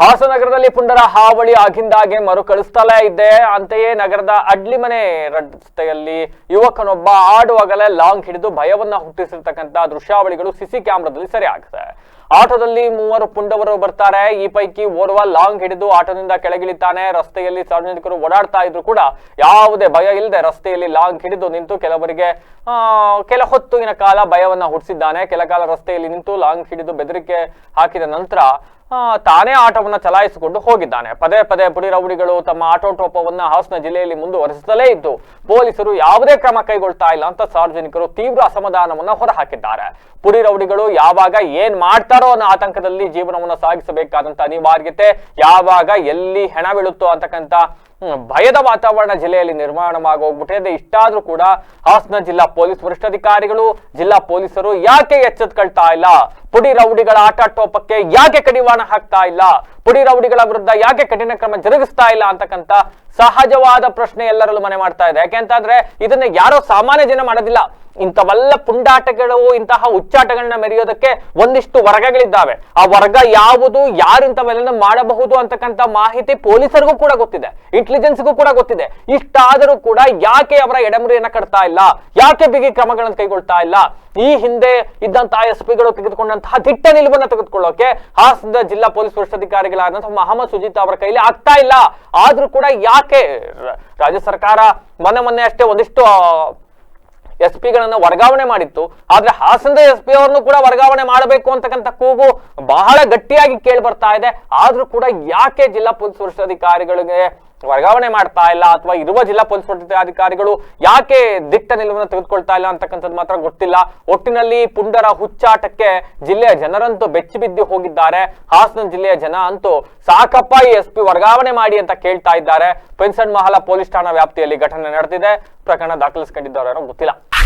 ಹಾಸನಗರದಲ್ಲಿ ಪುಂಡರ ಹಾವಳಿ ಆಗಿಂದಾಗೆ ಮರುಕಳಿಸ್ತಲೇ ಇದ್ದೆ ಅಂತೆಯೇ ನಗರದ ಅಡ್ಲಿಮನೆ ರಸ್ತೆಯಲ್ಲಿ ಯುವಕನೊಬ್ಬ ಆಡುವಾಗಲೇ ಲಾಂಗ್ ಹಿಡಿದು ಭಯವನ್ನ ಹುಟ್ಟಿಸಿರ್ತಕ್ಕಂಥ ದೃಶ್ಯಾವಳಿಗಳು ಸಿಸಿ ಕ್ಯಾಮ್ರಾದಲ್ಲಿ ಸೆರೆ ಆಗ್ತದೆ ಆಟೋದಲ್ಲಿ ಮೂವರು ಪುಂಡವರು ಬರ್ತಾರೆ. ಈ ಪೈಕಿ ಓರ್ವ ಲಾಂಗ್ ಹಿಡಿದು ಆಟೋದಿಂದ ಕೆಳಗಿಳಿತಾನೆ. ರಸ್ತೆಯಲ್ಲಿ ಸಾರ್ವಜನಿಕರು ಓಡಾಡ್ತಾ ಇದ್ರು ಕೂಡ ಯಾವುದೇ ಭಯ ಇಲ್ಲದೆ ರಸ್ತೆಯಲ್ಲಿ ಲಾಂಗ್ ಹಿಡಿದು ನಿಂತು ಕೆಲವರಿಗೆ ಕೆಲ ಹೊತ್ತಿನ ಕಾಲ ಭಯವನ್ನ ಹುಟ್ಟಿಸಿದ್ದಾನೆ. ಕೆಲ ಕಾಲ ರಸ್ತೆಯಲ್ಲಿ ನಿಂತು ಲಾಂಗ್ ಹಿಡಿದು ಬೆದರಿಕೆ ಹಾಕಿದ ನಂತರ ತಾನೇ ಆಟೋವನ್ನ ಚಲಾಯಿಸಿಕೊಂಡು ಹೋಗಿದ್ದಾನೆ. ಪದೇ ಪದೇ ಪುಡಿ ರೌಡಿಗಳು ತಮ್ಮ ಆಟೋಟೋಪವನ್ನು ಹಾಸನ ಜಿಲ್ಲೆಯಲ್ಲಿ ಮುಂದುವರಿಸುತ್ತಲೇ ಇದ್ದು, ಪೊಲೀಸರು ಯಾವುದೇ ಕ್ರಮ ಕೈಗೊಳ್ತಾ ಇಲ್ಲ ಅಂತ ಸಾರ್ವಜನಿಕರು ತೀವ್ರ ಅಸಮಾಧಾನವನ್ನು ಹೊರಹಾಕಿದ್ದಾರೆ. ಪುಡಿ ರೌಡಿಗಳು ಯಾವಾಗ ಏನ್ ಮಾಡ್ತಾರೋ ಅನ್ನೋ ಆತಂಕದಲ್ಲಿ ಜೀವನವನ್ನು ಸಾಗಿಸಬೇಕಾದಂತ ಅನಿವಾರ್ಯತೆ ಯಾವಾಗ ಎಲ್ಲಿ ಹೆಣ ಬೀಳುತ್ತೋ ಅಂತಕ್ಕಂಥ ಭಯದ ವಾತಾವರಣ ಜಿಲ್ಲೆಯಲ್ಲಿ ನಿರ್ಮಾಣವಾಗೋಗ್ಬಿಟ್ಟಿದೆ. ಇಷ್ಟಾದ್ರೂ ಕೂಡ ಹಾಸನ ಜಿಲ್ಲಾ ಪೊಲೀಸ್ ವರಿಷ್ಠಾಧಿಕಾರಿಗಳು, ಜಿಲ್ಲಾ ಪೊಲೀಸರು ಯಾಕೆ ಎಚ್ಚೆತ್ಕೊಳ್ತಾ ಇಲ್ಲ? ಪುಡಿ ರೌಡಿಗಳ ಆಟಾಟೋಪಕ್ಕೆ ಯಾಕೆ ಕಡಿವಾಣ ಹಾಕ್ತಾ ಇಲ್ಲ? ಪುಡಿ ರೌಡಿಗಳ ವಿರುದ್ಧ ಯಾಕೆ ಕಠಿಣ ಕ್ರಮ ಜರುಗಿಸ್ತಾ ಇಲ್ಲ ಅಂತಕ್ಕಂತ ಸಹಜವಾದ ಪ್ರಶ್ನೆ ಎಲ್ಲರಲ್ಲೂ ಮನೆ ಮಾಡ್ತಾ ಇದೆ. ಯಾಕೆಂತಂದ್ರೆ ಇದನ್ನ ಯಾರೋ ಸಾಮಾನ್ಯ ಜನ ಮಾಡೋದಿಲ್ಲ. ಇಂಥವೆಲ್ಲ ಪುಂಡಾಟಗಳು, ಇಂತಹ ಉಚ್ಚಾಟಗಳನ್ನ ಮೆರೆಯೋದಕ್ಕೆ ಒಂದಿಷ್ಟು ವರ್ಗಗಳಿದ್ದಾವೆ. ಆ ವರ್ಗ ಯಾವುದು ಯಾರು ಇಂಥವೆಲ್ಲ ಮಾಡಬಹುದು ಅಂತಕ್ಕಂಥ ಮಾಹಿತಿ ಪೊಲೀಸರಿಗೂ ಕೂಡ ಗೊತ್ತಿದೆ. ಇಂಟೆಲಿಜೆನ್ಸ್ಗೂ ಕೂಡ ಗೊತ್ತಿದೆ. ಇಷ್ಟಾದರೂ ಕೂಡ ಯಾಕೆ ಅವರ ಎಡಮುರಿಯನ್ನ ಕಟ್ತಾ ಇಲ್ಲ? ಯಾಕೆ ಬಿಗಿ ಕ್ರಮಗಳನ್ನು ಕೈಗೊಳ್ತಾ ಇಲ್ಲ? ಈ ಹಿಂದೆ ಇದ್ದಂತಹ ಎಸ್ ಪಿಗಳು ತೆಗೆದುಕೊಂಡಂತಹ ದಿಟ್ಟ ನಿಲುವನ್ನ ತೆಗೆದುಕೊಳ್ಳೋಕೆ ಹಾಸನದ ಜಿಲ್ಲಾ ಪೊಲೀಸ್ ವರಿಷ್ಠಾಧಿಕಾರಿಗಳಾದಂತಹ ಮಹಮ್ಮದ್ ಸುಜಿತ್ ಅವರ ಕೈಲಿ ಆಗ್ತಾ ಇಲ್ಲ. ಆದ್ರೂ ಕೂಡ ಯಾಕೆ? ರಾಜ್ಯ ಸರ್ಕಾರ ಮೊನ್ನೆ ಮೊನ್ನೆ ಅಷ್ಟೇ ಒಂದಿಷ್ಟು ಎಸ್ ಪಿಗಳನ್ನ ವರ್ಗಾವಣೆ ಮಾಡಿತ್ತು. ಆದ್ರೆ ಹಾಸನದ ಎಸ್ ಪಿ ಅವರನ್ನು ಕೂಡ ವರ್ಗಾವಣೆ ಮಾಡಬೇಕು ಅಂತಕ್ಕಂಥ ಕೂಗು ಬಹಳ ಗಟ್ಟಿಯಾಗಿ ಕೇಳಿ ಬರ್ತಾ ಇದೆ. ಆದ್ರೂ ಕೂಡ ಯಾಕೆ ಜಿಲ್ಲಾ ಪೊಲೀಸ್ ವರಿಷ್ಠಾಧಿಕಾರಿಗಳಿಗೆ ವರ್ಗಾವಣೆ ಮಾಡ್ತಾ ಇಲ್ಲ ಅಥವಾ ಇರುವ ಜಿಲ್ಲಾ ಪೊಲೀಸ್ ವರಿಷ್ಠಾಧಿಕಾರಿಗಳು ಯಾಕೆ ದಿಟ್ಟ ನಿಲುವನ್ನು ತೆಗೆದುಕೊಳ್ತಾ ಇಲ್ಲ ಅಂತಕ್ಕಂಥದ್ದು ಮಾತ್ರ ಗೊತ್ತಿಲ್ಲ. ಒಟ್ಟಿನಲ್ಲಿ ಪುಂಡರ ಹುಚ್ಚಾಟಕ್ಕೆ ಜಿಲ್ಲೆಯ ಜನರಂತೂ ಬೆಚ್ಚಿ ಬಿದ್ದು ಹೋಗಿದ್ದಾರೆ. ಹಾಸನ ಜಿಲ್ಲೆಯ ಜನ ಅಂತೂ ಸಾಕಪ್ಪ ಈ ಎಸ್ ಪಿ ವರ್ಗಾವಣೆ ಮಾಡಿ ಅಂತ ಕೇಳ್ತಾ ಇದ್ದಾರೆ. ಪೆನ್ಸನ್ ಮಹಲ ಪೊಲೀಸ್ ಠಾಣಾ ವ್ಯಾಪ್ತಿಯಲ್ಲಿ ಘಟನೆ ನಡೆದಿದೆ. ಪ್ರಕರಣ ದಾಖಲಿಸಿಕೊಂಡಿದ್ದಾರೆ ಗೊತ್ತಿಲ್ಲ.